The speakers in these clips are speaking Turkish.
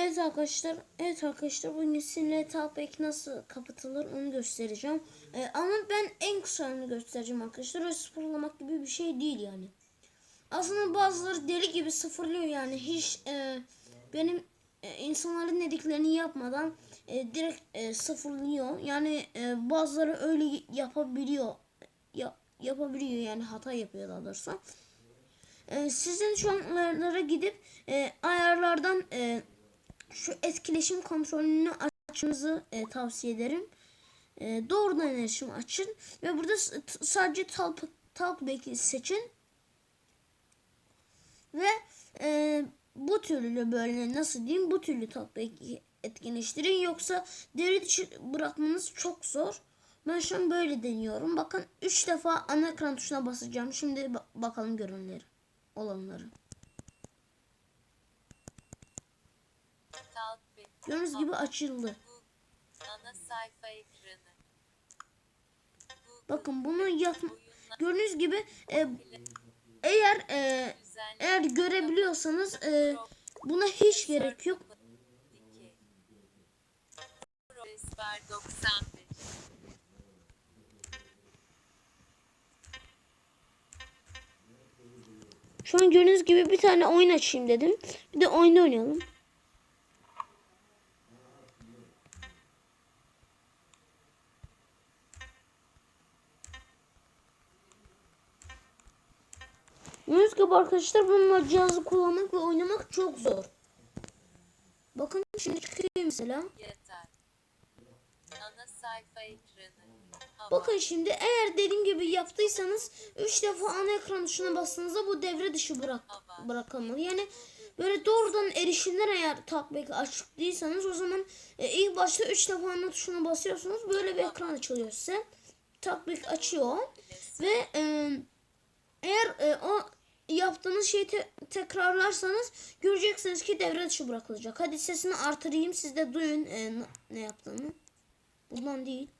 Evet arkadaşlar, evet arkadaşlar bugün sizinle Talpek nasıl kapatılır onu göstereceğim. Ee, ama ben en kısalını göstereceğim arkadaşlar. Öyle sıfırlamak gibi bir şey değil yani. Aslında bazıları deli gibi sıfırlıyor yani hiç e, benim e, insanların dediklerini yapmadan e, direkt e, sıfırlıyor. Yani e, bazıları öyle yapabiliyor. Ya, yapabiliyor yani hata yapıyor daha doğrusu. E, sizin şu an ayarlara gidip e, ayarlardan e, şu etkileşim kontrolünü açmanızı e, tavsiye ederim. E, doğrudan iletişim açın ve burada sadece talk, talkback'i seçin. Ve e, bu türlü böyle nasıl diyeyim bu türlü talkback'i etkinleştirin yoksa devre dışı bırakmanız çok zor. Ben şu an böyle deniyorum. Bakın 3 defa ana ekran tuşuna basacağım. Şimdi ba- bakalım görünleri olanları. Gördüğünüz gibi açıldı. Bakın bunu yapma. Gördüğünüz gibi e, eğer e, eğer görebiliyorsanız e, buna hiç gerek yok. dikey. Esper 95. Şu an gördüğünüz gibi bir tane oyun açayım dedim. Bir de oyunu oynayalım. Gördüğünüz gibi arkadaşlar bununla cihazı kullanmak ve oynamak çok zor. Bakın şimdi çıkıyor mesela. Bakın şimdi eğer dediğim gibi yaptıysanız 3 defa ana ekran tuşuna bastığınızda bu devre dışı bırak bırakılmalı. Yani böyle doğrudan erişimler eğer talkback açık değilseniz o zaman e, ilk başta 3 defa ana tuşuna basıyorsunuz. Böyle bir ekran açılıyor size. Talkback açıyor ve e, eğer e, o yaptığınız şeyi te- tekrarlarsanız göreceksiniz ki devre dışı bırakılacak. Hadi sesini artırayım siz de duyun e, ne yaptığını. Buradan değil.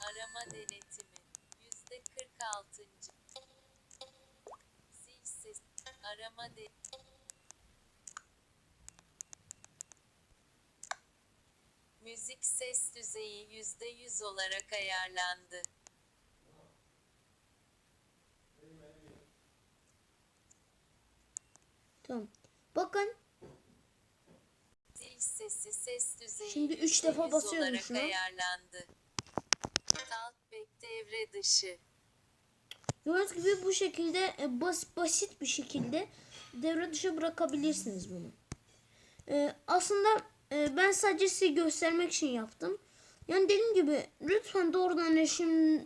Arama denetimi. Yüzde 46. Zil ses. Arama de Müzik ses düzeyi yüzde yüz olarak ayarlandı. Tamam. Bakın Zil sesi ses düzeyi Şimdi üç yüzde defa yüz basıyorum şuna. ayarlandı. Talkback devre dışı. gördüğünüz gibi bu şekilde e, bas, basit bir şekilde devre dışı bırakabilirsiniz bunu. E, aslında e, ben sadece size göstermek için yaptım. Yani dediğim gibi lütfen doğrudan erişim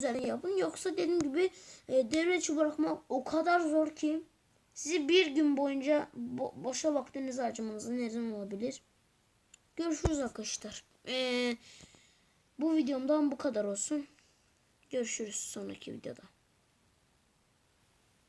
üzerine yapın. Yoksa dediğim gibi e, devre bırakmak o kadar zor ki sizi bir gün boyunca bo- boşa vaktinizi harcamanıza neden olabilir. Görüşürüz arkadaşlar. E, bu videomdan bu kadar olsun. Görüşürüz sonraki videoda.